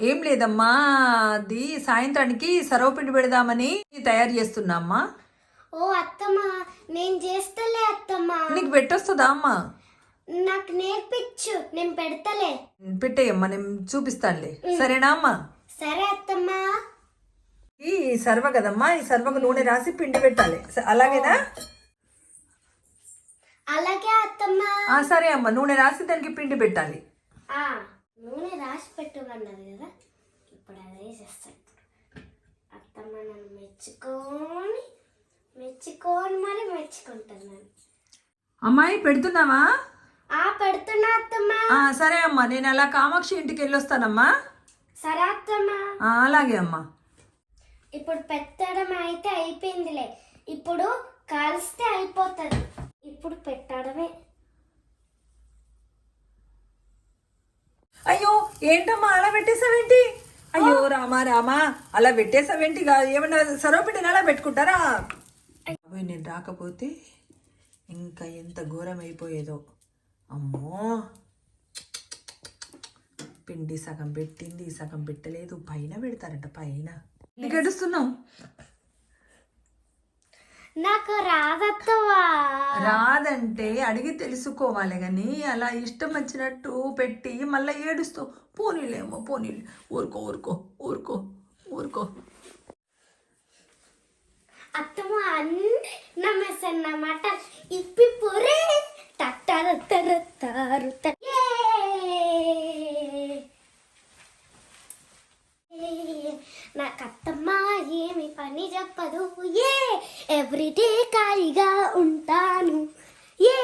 ఏం లేదమ్మా. అది సాయంత్రానికి సర్వపిండి పెడదామని తయారు చేస్తున్నా అమ్మా. ఓ అత్తమ్మా నేను చేస్తలే అత్తమ్మా. నీకు పెట్టొస్తుందా అమ్మా? నాకు నేర్పించు నేను పెడతలే. పెట్టేయమ్మా నేను చూపిస్తానులే. సరేనా అమ్మా? సరే అత్తమ్మా. ఈ సర్వ కదమ్మా ఈ సర్వకు నూనె రాసి పిండి పెట్టాలి. అలాగేనా? అలాగే అత్తమ్మా. సరే అమ్మా నూనె రాసి దానికి పిండి పెట్టాలి. రాసి పెట్టమన్నది కదా? ఇప్పుడు అదే చేస్తా ఇప్పుడు. అత్తమ్మ నన్ను మెచ్చుకొని మెచ్చుకొని మరి మెచ్చుకుంటున్నాను అమ్మాయి పెడుతున్నావా? ఆ పెడుతున్నా అత్తమ్మా. ఆ సరే అమ్మా నేను అలా కామాక్షి ఇంటికి వెళ్ళొస్తానమ్మా. సరే అత్తమ్మా. ఆ, అలాగే అమ్మా. ఇప్పుడు పెట్టడం అయితే అయిపోయిందిలే. ఇప్పుడు కాల్స్తే అయిపోతుంది. ఇప్పుడు పెట్టడమే అయ్యో ఏంటమ్మా అలా పెట్టేసావేంటి అయ్యో రామా రామా అలా పెట్టేసావేంటి ఏమన్నా సర్వపిండిని అలా పెట్టుకుంటారా? నేను రాకపోతే ఇంకా ఎంత ఘోరం అయిపోయేదో అమ్మో! పిండి సగం పెట్టింది సగం పెట్టలేదు పైన పెడతారంట పైన. నీకు ఏడుస్తున్నావు నాకు రాదత్తవా? రాదంటే అడిగి తెలుసుకోవాలి కానీ అలా ఇష్టం వచ్చినట్టు పెట్టి మళ్ళీ ఏడుస్తావు పోనీలేమో పోనీలే ఊరుకో ఊరుకో ఊరుకో ఊరుకో. అత్తమ్మ అన్ని నమ్మేసన్నమాట ఇప్పి పొరే తట్టరు ఎవ్రీడే ఖాళీగా ఉంటాను. ఏ